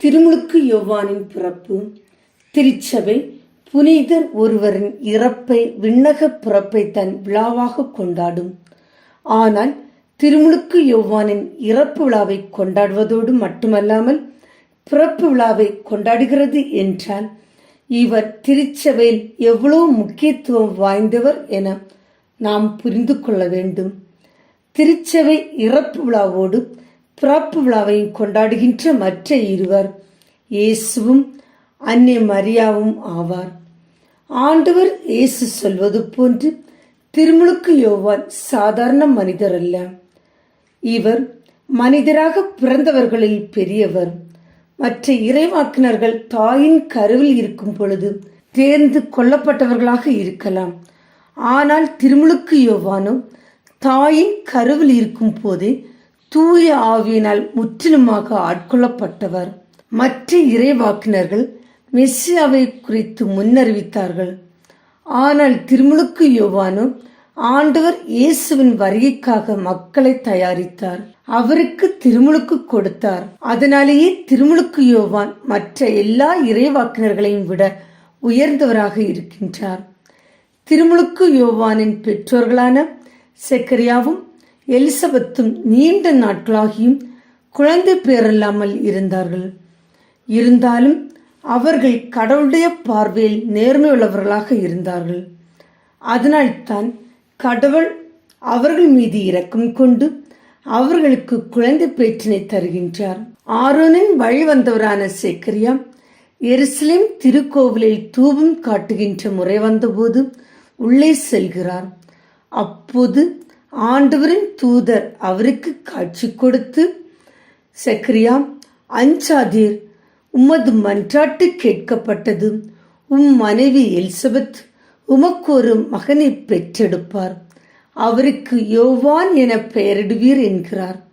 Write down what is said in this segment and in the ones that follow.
திருமுழுக்கு யோவானின் பிறப்பு திருச்சபை புனிதர் ஒருவரின் இறப்பை விண்ணக பிறப்பை தன் விழாவாக கொண்டாடும். ஆனால் திருமுழுக்கு யோவானின் இறப்பு விழாவை கொண்டாடுவதோடு மட்டுமல்லாமல் பிறப்பு விழாவை கொண்டாடுகிறது என்றால் இவர் திருச்சபையில் எவ்வளோ முக்கியத்துவம் வாய்ந்தவர் என நாம் புரிந்து கொள்ள வேண்டும். திருச்சபை இறப்பு விழாவோடு பிறப்பு விழாவையும் கொண்டாடுகின்ற மற்ற இருவர் இயேசுவும் அன்னை மரியாவும் ஆவார். ஆண்டவர் இயேசு சொல்வது போன்று திருமுழுக்கு யோவான் சாதாரண மனிதர் அல்ல. இவர் மனிதராக பிறந்தவர்களில் பெரியவர். மற்ற இறைவாக்கினர்கள் தாயின் கருவில் இருக்கும் பொழுது தேர்ந்து கொல்லப்பட்டவர்களாக இருக்கலாம். ஆனால் திருமுழுக்கு யோவானும் தாயின் கருவில் இருக்கும் போதே தூய ஆவியினால் முற்றிலுமாக ஆட்கொள்ளப்பட்டவர். மற்ற இறைவாக்கினர்கள் மெஸ்ஸியாவை குறித்து முன்னறிவித்தார்கள். ஆனால் திருமுழுக்கு யோவானு ஆண்டவர் இயேசுவின் வருகைக்காக மக்களை தயாரித்தார். அவருக்கு திருமுழுக்கு கொடுத்தார். அதனாலேயே திருமுழுக்கு யோவான் மற்ற எல்லா இறைவாக்கினர்களையும் விட உயர்ந்தவராக இருக்கின்றார். திருமுழுக்கு யோவானின் பெற்றோர்களான செக்கரியாவும் எலிசபெத்தும் நீண்ட நாட்களாகியும் குழந்தை பேரில்லாமல் இருந்தார்கள். இருந்தாலும் அவர்கள் கடவுளுடைய பார்வையில் நேர்மையுள்ளவர்களாக இருந்தார்கள். அதனால்தான் கடவுள் அவர்கள் மீது இரக்கம் கொண்டு அவர்களுக்கு குழந்தை பேற்றினை தருகின்றார். ஆரோனின் வழி வந்தவரான சேக்கரியா எருசலேம் திருக்கோவிலில் தூபம் காட்டுகின்ற முறை வந்தபோது உள்ளே செல்கிறார். அப்போது ஆண்டவரின் தூதர் அவருக்கு காட்சி கொடுத்து சக்ரியா அஞ்சாதீர் உமது மன்றாட்டு கேட்கப்பட்டது. உம் மனைவி எலிசபெத் உமக்கு ஒரு மகனை பெற்றெடுப்பார். அவருக்கு யோவான் என பெயரிடுவீர் என்கிறார்.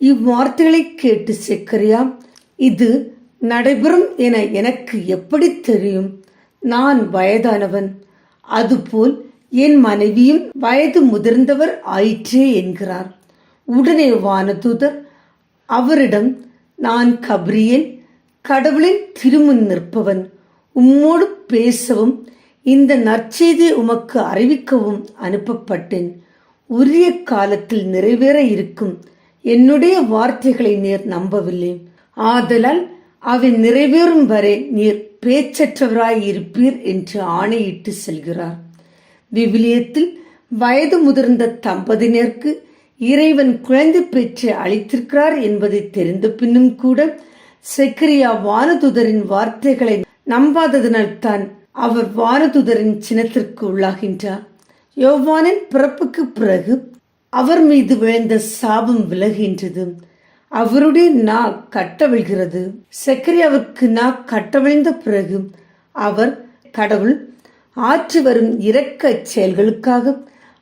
இவ்வார்த்தைகளை கேட்டு செக்கரியா இது நடைபெறும் என எனக்கு எப்படி தெரியும்? நான் வயதானவன். அதுபோல் என் மனைவியும் வயது முதிர்ந்தவர் ஆயிற்றே என்கிறார். உடனே வானதூதர் அவரிடம் நான் கபிரியன் கடவுளின் திருமுன் நிற்பவன். உம்மோடு பேசவும் இந்த நற்செய்தி உமக்கு அறிவிக்கவும் அனுப்பப்பட்டேன். உரிய காலத்தில் நிறைவேற இருக்கும். என்னுடைய வார்த்தைகளை நீர் நம்பவில்லை. ஆதலால் அவை நிறைவேறும் வரை நீர் பேச்சற்றவராய் இருப்பீர் என்று ஆணையிட்டு செல்கிறார். விவிலியத்தில் வயது முதிர்ந்த தம்பதியினருக்கு இறைவன் குழந்தை பெற்று அளித்திருக்கிறார் என்பதை தெரிந்த பின்னும் கூட செக்கரியா வானதுதரின் வார்த்தைகளை நம்பாததனால் தான் அவர் வானதுதரின் சினத்திற்கு உள்ளாகின்றார். யோவானின் பிறப்புக்கு பிறகு அவர் மீது விழுந்த சாபம் விலகின்றது அவருடைய நா கட்டவிழ்கிறது செக்கரியாவுக்கு நா கட்டவிழ்ந்த பிறகு அவர் கடவுள் ஆற்றி வரும் இரக்க செயல்களுக்காக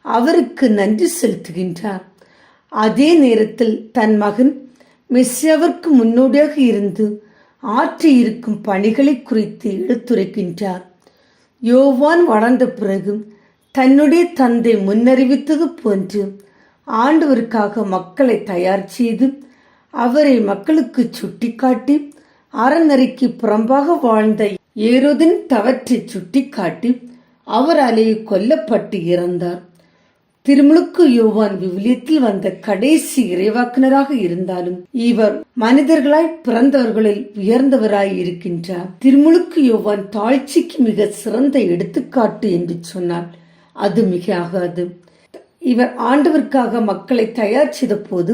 அவருக்கு நன்றி செலுத்துகின்றார். அதே நேரத்தில் தன் மகன் மெஸ்ஸியாவிற்கு முன்னோடியாக இருந்து ஆற்றி இருக்கும் பணிகளை குறித்து எடுத்துரைக்கின்றார். யோவான் வளர்ந்த பிறகு தன்னுடைய தந்தை முன்னறிவித்தது போன்று ஆண்டவருக்காக மக்களை தயார் செய்து அவரை மக்களுக்கு சுட்டிக்காட்டி அறநெறிக்கு புறம்பாக வாழ்ந்த ஏரோதின் தவற்றை சுட்டிக்காட்டி அவராலே கொல்லப்பட்டு இறந்தார். திருமுழுக்கு யோவான் விவிலியத்தில் வந்த கடைசி இறைவாக்கினராக இருந்தாலும் இவர் மனிதர்களாய் பிறந்தவர்களில் உயர்ந்தவராய் இருக்கின்றார். திருமுழுக்கு யோவான் தாழ்ச்சிக்கு மிக சிறந்த எடுத்துக்காட்டு என்று சொன்னார் அது மிக ஆகாது. இவர் ஆண்டவருக்காக மக்களை தயார் செய்த போது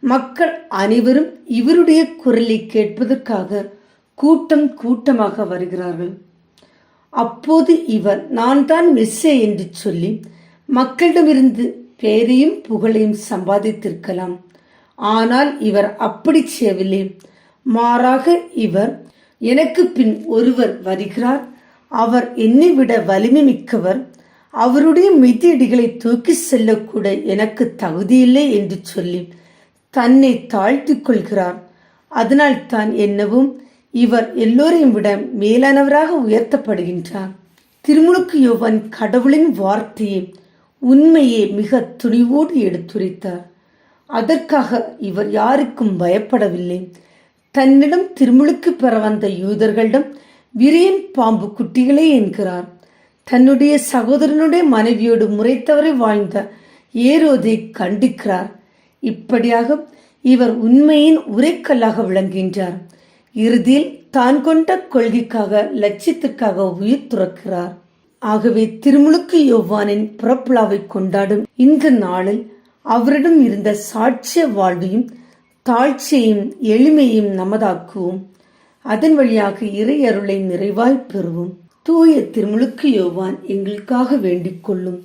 மக்கள் அனைவரும் இவருடைய குரலை கேட்பதற்காக கூட்டம் கூட்டமாக வருகிறார்கள். அப்போது இவர் நான் தான் மெஸ்ஸே என்று சொல்லி மக்களிடமிருந்து பேரையும் புகழையும் சம்பாதித்திருக்கலாம். ஆனால் இவர் அப்படி செய்யவில்லை. மாறாக இவர் எனக்கு பின் ஒருவர் வருகிறார். அவர் என்னை விட வலிமை மிக்கவர். அவருடைய மிதியடிகளை தூக்கி செல்லக்கூட எனக்கு தகுதியில்லை என்று சொல்லி தன்னை தாழ்த்திக் கொள்கிறார். அதனால் தான் என்னவும் இவர் எல்லோரையும் விட மேலானவராக உயர்த்தப்படுகின்றார். திருமுழுக்கு யோவன் கடவுளின் வார்த்தையை உண்மையை மிக துணிவோடு எடுத்துரைத்தார். அதற்காக இவர் யாருக்கும் பயப்படவில்லை. தன்னிடம் திருமுழுக்கு பெற வந்த யூதர்களிடம் விரியன் பாம்பு குட்டிகளே என்கிறார். தன்னுடைய சகோதரனுடைய மனைவியோடு முறைத்தவரை வாழ்ந்த ஏரோதை கண்டிக்கிறார். இப்படியாக இவர் உண்மையின் உரைக்கல்லாக விளங்குகின்றார். இறுதியில் தான் கொண்ட கொள்கைக்காக லட்சியத்திற்காக உயிர் துறக்கிறார். ஆகவே திருமுழுக்கு யோவானின் பிறப்புலாவை கொண்டாடும் இந்த நாளில் அவரிடம் இருந்த சாட்சிய வாழ்வையும் தாழ்ச்சியையும் எளிமையையும் நமதாக்குவோம். அதன் வழியாக இறை அருளை நிறைவாய் பெறுவோம். தூய திருமுழுக்கு யோவான் எங்களுக்காக வேண்டிக் கொள்ளும்.